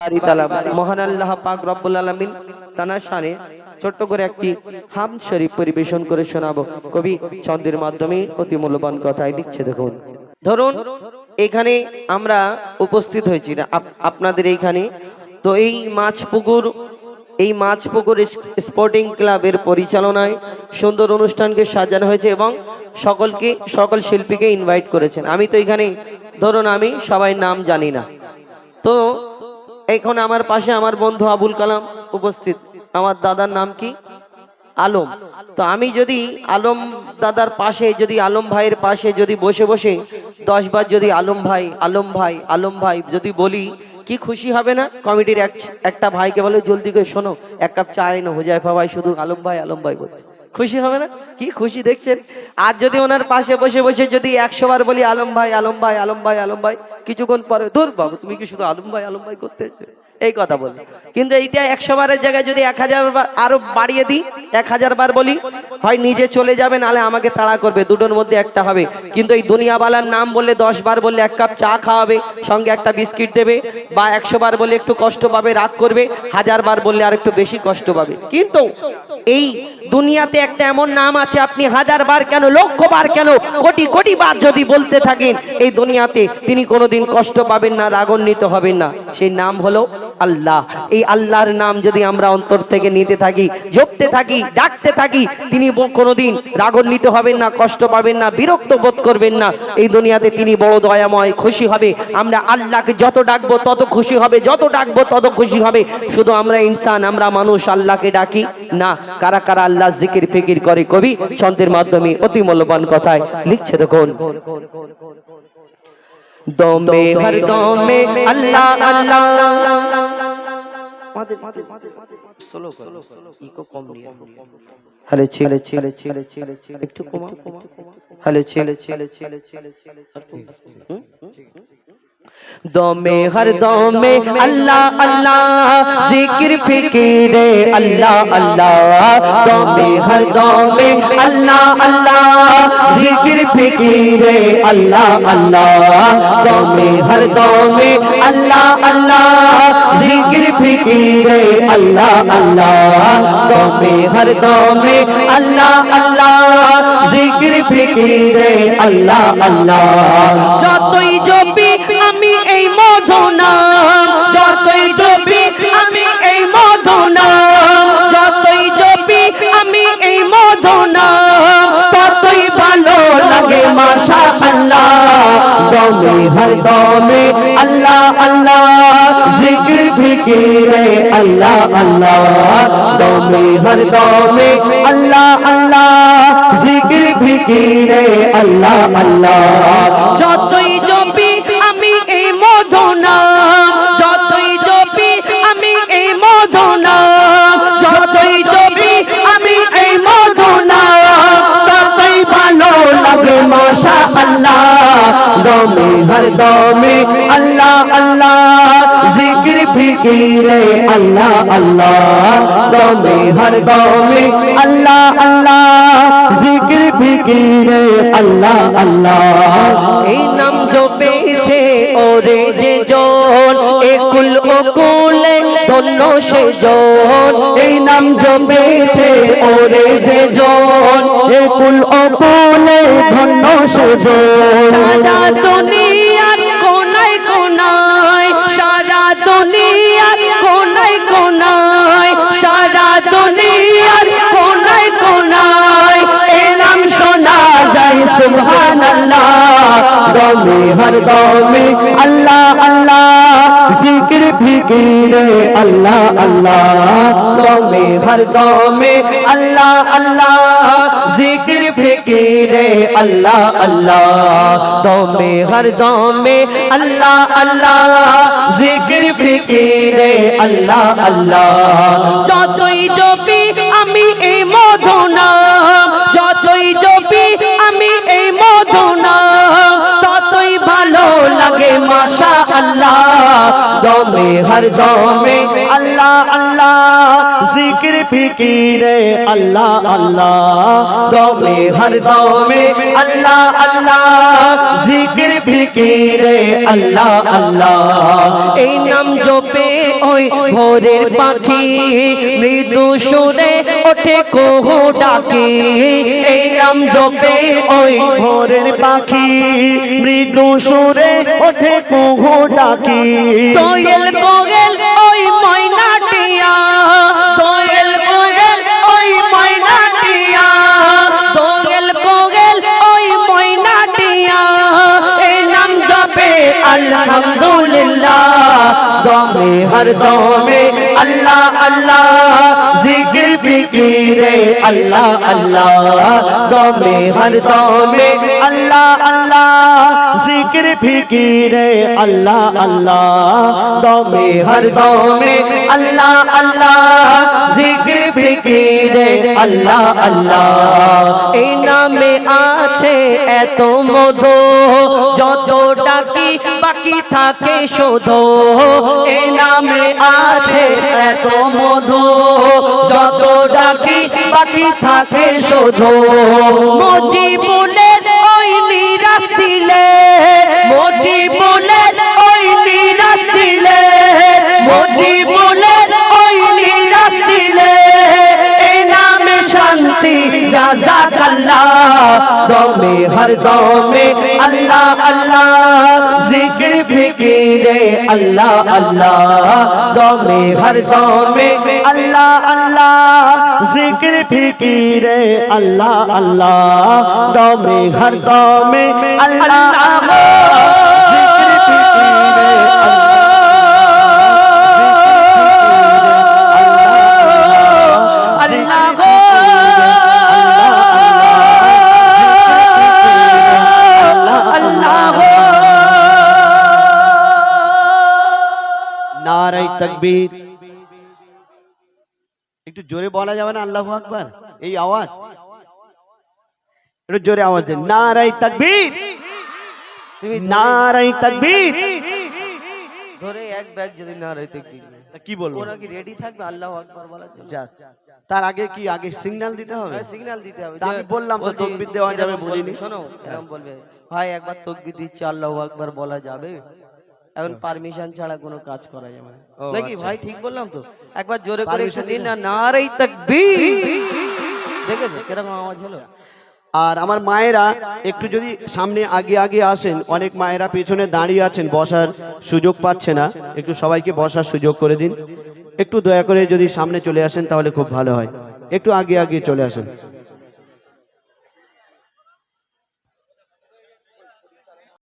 মহান আল্লাহ পাক রব্বুল আলামিন তানার শানে ছোট্ট করে একটি হাম শরীফ পরিবেশন করে শোনাবো। কবি ছন্দের মাধ্যমে অতি মূল্যবান কথাই লিখছে দেখুন। ধরুন, এখানে আমরা উপস্থিত হয়েছি। আপনাদের এইখানে। তো এই মাছ পুকুর, এই মাছ পুকুর স্পোর্টিং ক্লাবের পরিচালনায় সুন্দর অনুষ্ঠানকে সাজানো হয়েছে এবং সকলকে, সকল শিল্পীকে ইনভাইট করেছেন। আমি তো এখানে, ধরুন আমি, সবাই নাম জানি না। তো এখন আমার পাশে আমার বন্ধু আবুল কালাম উপস্থিত। আমার দাদার নাম কি? আলম। তো আমি যদি আলম দাদার পাশে, যদি আলম ভাইয়ের পাশে যদি বসে বসে দশ বার যদি আলম ভাই আলম ভাই আলম ভাই যদি বলি, কি খুশি হবে না? কমিটির এক, একটা ভাইকে বলে, জলদি করে শোনো, এক কাপ চা এনো হোজাইফা ভাই শুধু আলম ভাই আলম ভাই বলছে। খুশি হবে না কি খুশি দেখছেন আর যদি ওনার পাশে বসে বসে যদি একশো বার বলি, আলম ভাই আলম ভাই আলম ভাই আলম ভাই, কিছুক্ষণ পরে, ধর বাবু, তুমি কি শুধু আলম ভাই আলম ভাই করতে এসেছ?" এই কথা বলি। কিন্তু এইটা একশো বারের জায়গায় যদি এক হাজার বার আরও বাড়িয়ে দিই এক হাজার বার বলি, হয় নিজে চলে যাবে, নালে আমাকে তাড়া করবে, দুটোর মধ্যে একটা হবে। কিন্তু এই দুনিয়াওয়ালার নাম বললে দশ বার বললে এক কাপ চা খাওয়াবে, সঙ্গে একটা বিস্কিট দেবে, বা একশো বার বললে একটু কষ্ট পাবে, রাগ করবে হাজার বার বললে আর একটু বেশি কষ্ট পাবে। কিন্তু এই দুনিয়াতে একটা এমন নাম আছে, আপনি হাজার বার কেন লক্ষ বার কেন, কোটি কোটি বার যদি বলতে থাকেন, এই দুনিয়াতে তিনি কোনোদিন কষ্ট পাবেন না, রাগান্বিত হবেন না। সেই নাম হলো আল্লাহ। এই আল্লাহর নাম যদি আমরা অন্তর থেকে নিতে থাকি, জপতে থাকি, ডাকতে থাকি, তিনি কোনোদিন রাগান্বিত হবেন না, কষ্ট পাবেন না, বিরক্ত বোধ করবেন না। এই দুনিয়াতে তিনি বড় দয়াময়, খুশি হবে। আমরা আল্লাহকে যত ডাকবো, তত খুশি হবে, যত ডাকবো, তত খুশি হবে। শুধু আমরা ইনসান, আমরা মানুষ, আল্লাহকে ডাকি না। কারা কারা আল্লাহ জিকির ফিকির করে কবি, ছন্দের মাধ্যমে অতি মূল্যবান কথায় লিখছে দেখুন। দমে, হর দমে, আল্লাহ আল্লাহ। হ্যালো ছেলে ছেলে ছেলে ছেলে একটু কমা হ্যালো ছেলে ছেলে ছেলে ছেলে দমে হর দমে আল্লাহ আল্লাহ। জিকির ফিকিরে আল্লাহ আল্লাহ। দমে হর দমে আল্লাহ। আল্লাহ জিকির ফিকিরে আল্লাহ আল্লাহ। দমে হর দমে আল্লাহ। ফিকিরে আল্লাহ আল্লাহ, দমে, হর দমে, আল্লাহ আল্লাহ, জিকির ফিকিরে, আল্লাহ আল্লাহ। যতই জপি আমি এই মধু নাম যতই জপি আমি এই মধু নাম যতই জপি আমি এই মধু নাম ততই ভালো লাগে মাশা আল্লাহ দমে, হর আল্লাহ আল্লাহ। ফিকিরে আল্লাহ আল্লাহ, দমে, হর দমে, আল্লাহ আল্লাহ। জিকির ফিকিরে আল্লাহ আল্লাহ। যতই জপি আমি এই মধু যতই জপি আমি এই মধু যতই জপি আমি এই মধু ততই ভালো লাগে মাশা আল্লাহ দমে, হর দমে, আল্লাহ। আল্লাহ আল্লাহ, দমে, হর দমে, আল্লাহ আল্লাহ। জিকির, ফিকিরে আল্লাহ আল্লাহ। এই নাম ওরে যে ধন্য সে জন। এই নাম জপেছে ওরে যে জন একুল ওকুলে ধন্য সে সারা যায় সুবহানাল্লাহ দমে হর দমে আল্লাহ আল্লাহ জিকির ফিকিরে আল্লাহ আল্লাহ দমে হর দমে আল্লাহ আল্লাহ জিকির ফিকিরে আল্লাহ আল্লাহ দমে হর দমে আল্লাহ আল্লাহ জিকির ফিকিরে আল্লাহ আল্লাহ যতই জপি আমি এই মধু নাম যতই জপি আমি এই মধুনা ততই ভালো লাগে মাশা আল্লাহ দমে হর দমে। আল্লাহ আল্লাহ জিকির ফিকিরে আল্লাহ আল্লাহ। দমে হর দমে। আল্লাহ আল্লাহ জিকির ফিকিরে আল্লাহ আল্লাহ। এই নাম জপে ওই ভোরের পাখি মৃদু সুরে ওঠে কোহো ডাকে। এই নাম জপে ওই ভোরের পাখি মৃদু সুরে ওঠে কোহো ডাকে। দোয়েল কোয়েল ওই ময়নাটিয়া দোয়েল কোয়েল ওই ময়নাটিয়া দোয়েল কোয়েল ওই ময়নাটিয়া এই নাম জপে আলহামদুলিল্লাহ। দমে হর দমে আল্লাহ আল্লাহ জিকির ফিকিরে আল্লাহ আল্লাহ দমে হর দমে अल्लाह अल्लाह जिक्र फिकीरे अल्लाह अल्लाह দমে হর দমে আল্লাহ আল্লাহ জিকির ফিকিরে আল্লাহ আল্লাহ এই নামে আছে এত মধু যত ডাকি বাকি থাকে শোধ এই নামে আছে এত মধু, যত ডাকি বাকি থাকে শোধ। মজিবুলের ওই নিরাশ দিলে, মজিবুলের ওই নিরাশ দিলে, মজিবুলের ওই নিরাশ দিলে। এই নামে শান্তি, জাজাকাল্লাহ, দমে, হর দমে, আল্লাহ আল্লাহ। अल्लाह अल्लाह दमे हर दमे अल्लाह अल्लाह जिक्र फिकीर अल्लाह अल्लाह दमे हर दमे अल्लाह নারাই তকবীর। একটু জোরে বলা যাবে না আল্লাহু আকবার? এই আওয়াজ? একটু জোরে আওয়াজ দেন। নারাই তকবীর। তুমি নারাই তকবীর। ধরে এক ব্যাগ যদি না রইতে তা কি বলব? ওরা কি রেডি থাকবে আল্লাহ আকবার বলার জন্য। তার আগে কি আগে সিগন্যাল দিতে হবে? সিগন্যাল দিতে হবে। আমি বললাম তো বলছি, দেওয়া যাবে বলিনি। শোনো এরকম বলবে। ভাই একবার তকবির দিচ্ছে আল্লাহ আকবার বলা যাবে? এখন পারমিশন ছাড়া কোনো কাজ করা যাবে না। নাকি। ভাই ঠিক বললাম তো? একবার জোরে করে একটু দিন না নারেই তাকবীর। দেখেছ? কীরকম আওয়াজ হলো? আর আমার মায়েরা একটু যদি সামনে আগে আগে আসেন অনেক মায়েরা পেছনে দাঁড়িয়ে আছেন বসার সুযোগ পাচ্ছে না। একটু সবাইকে বসার সুযোগ করে দিন। একটু দয়া করে যদি সামনে চলে আসেন তাহলে খুব ভালো হয়। একটু আগে আগে চলে আসেন।